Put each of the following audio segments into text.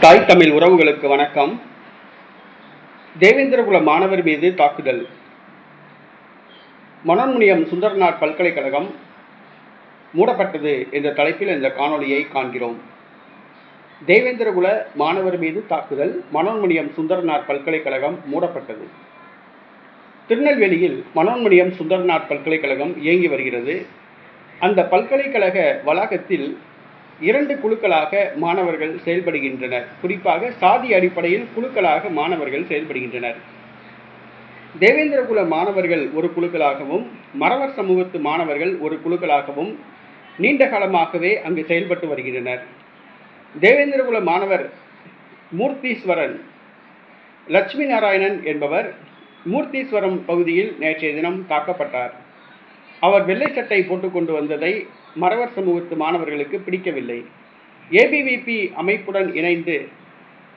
தாய் தமிழ் உறவுகளுக்கு வணக்கம். தேவேந்திரகுல மாணவர் மீது தாக்குதல். மனோன்மணியம் சுந்தரநாத் பல்கலைக்கழகம் மூடப்பட்டது என்ற தலைப்பில் இந்த காணொலியை காண்கிறோம். தேவேந்திரகுல மாணவர் மீது தாக்குதல் மனோன்மணியம் சுந்தரநாத் பல்கலைக்கழகம் மூடப்பட்டது. திருநெல்வேலியில் மனோன்மணியம் சுந்தரநாத் பல்கலைக்கழகம் இயங்கி வருகிறது. அந்த பல்கலைக்கழக வளாகத்தில் இரண்டு குழுக்களாக மாணவர்கள் செயல்படுகின்றனர். குறிப்பாக சாதி அடிப்படையில் குழுக்களாக மாணவர்கள் செயல்படுகின்றனர். தேவேந்திரகுல மாணவர்கள் ஒரு குழுக்களாகவும் மறவர் சமூகத்து மாணவர்கள் ஒரு குழுக்களாகவும் நீண்ட காலமாகவே அங்கு செயல்பட்டு வருகின்றனர். தேவேந்திரகுல மாணவர் மூர்த்தீஸ்வரன் லட்சுமி நாராயணன் என்பவர் மூர்த்தீஸ்வரம் பகுதியில் நேற்றைய தினம் தாக்கப்பட்டார். அவர் வெள்ளை சட்டை போட்டுக்கொண்டு வந்ததை மறவர் சமூகத்து மாணவர்களுக்கு பிடிக்கவில்லை. ஏபிவிபி அமைப்புடன் இணைந்து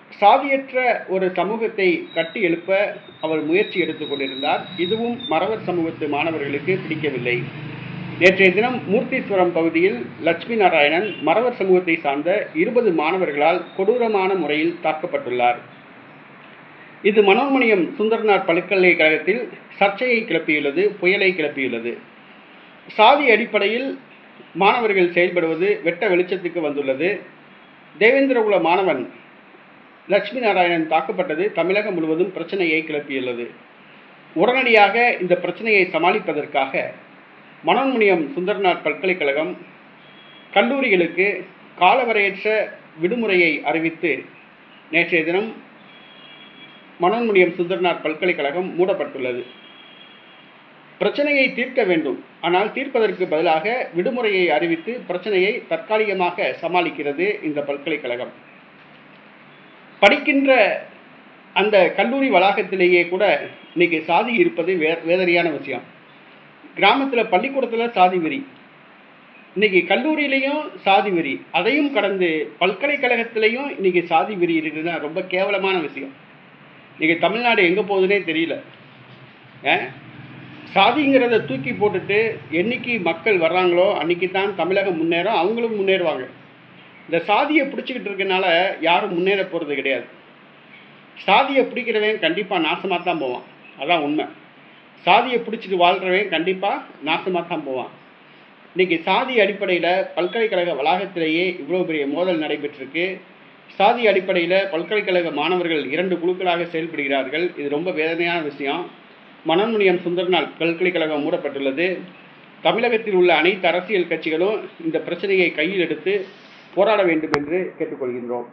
சாதியற்ற ஒரு சமூகத்தை கட்டி எழுப்ப அவர் முயற்சி எடுத்துக் கொண்டிருந்தார். இதுவும் மறவர் சமூகத்து மாணவர்களுக்கு பிடிக்கவில்லை. நேற்றைய தினம் மூர்த்தீஸ்வரம் பகுதியில் லட்சுமி நாராயணன் மறவர் சமூகத்தை சார்ந்த இருபது மாணவர்களால் கொடூரமான முறையில் தாக்கப்பட்டுள்ளார். இது மனோன்மணியம் சுந்தரனார் பல்கலைக்கழகத்தில் சர்ச்சையை கிளப்பியுள்ளது புயலை கிளப்பியுள்ளது. சாதி அடிப்படையில் மாணவர்கள் செயல்படுவது வெட்ட வெளிச்சத்துக்கு வந்துள்ளது. தேவேந்திரகுல மாணவன் லட்சுமி நாராயணன் தாக்கப்பட்டது தமிழகம் முழுவதும் பிரச்சனையை கிளப்பியுள்ளது. உடனடியாக இந்த பிரச்சனையை சமாளிப்பதற்காக மனோன்முனியம் சுந்தரநாத் பல்கலைக்கழகம் கல்லூரிகளுக்கு காலவரையற்ற விடுமுறையை அறிவித்து நேற்றைய தினம் மனோன்முனியம் சுந்தரநாத் பல்கலைக்கழகம் மூடப்பட்டுள்ளது. பிரச்சனையை தீர்க்க வேண்டும். ஆனால் தீர்ப்பதற்கு பதிலாக விடுமுறையை அறிவித்து பிரச்சனையை தற்காலிகமாக சமாளிக்கிறது இந்த பல்கலைக்கழகம். படிக்கின்ற அந்த கல்லூரி வளாகத்திலேயே கூட இன்னைக்கு சாதி இருப்பது வே வேதனையான விஷயம். கிராமத்தில் பள்ளிக்கூடத்தில் சாதி வெறி. இன்னைக்கு கல்லூரியிலையும் சாதி வெறி. அதையும் கடந்து பல்கலைக்கழகத்திலையும் இன்னைக்கு சாதி வெறி இருக்குதுன்னா ரொம்ப கேவலமான விஷயம். இன்னைக்கு தமிழ்நாடு எங்கே போகுதுன்னே தெரியல. சாதிங்கிறத தூக்கி போட்டுட்டு என்னைக்கு மக்கள் வர்றாங்களோ அன்னைக்கு தான் தமிழகம் முன்னேறும் அவங்களும் முன்னேறுவாங்க. இந்த சாதியை பிடிச்சிக்கிட்டு இருக்கனால யாரும் முன்னேற போகிறது கிடையாது. சாதியை பிடிக்கிறவன் கண்டிப்பாக நாசமாக தான் போவான். அதான் உண்மை. சாதியை பிடிச்சிட்டு வாழ்கிறவன் கண்டிப்பாக நாசமாக தான் போவான். இன்றைக்கி சாதி அடிப்படையில் பல்கலைக்கழக வளாகத்திலேயே இவ்வளோ பெரிய மோதல் நடைபெற்றிருக்கு. சாதி அடிப்படையில் பல்கலைக்கழக மாணவர்கள் இரண்டு குழுக்களாக செயல்படுகிறார்கள். இது ரொம்ப வேதனையான விஷயம். மனோன்மணியம் சுந்தர்நாள் பல்கலைக்கழகம் மூடப்பட்டுள்ளது. தமிழகத்தில் உள்ள அனைத்து அரசியல் கட்சிகளும் இந்த பிரச்சனையை கையில் எடுத்து போராட வேண்டும் என்று கேட்டுக்கொள்கின்றோம்.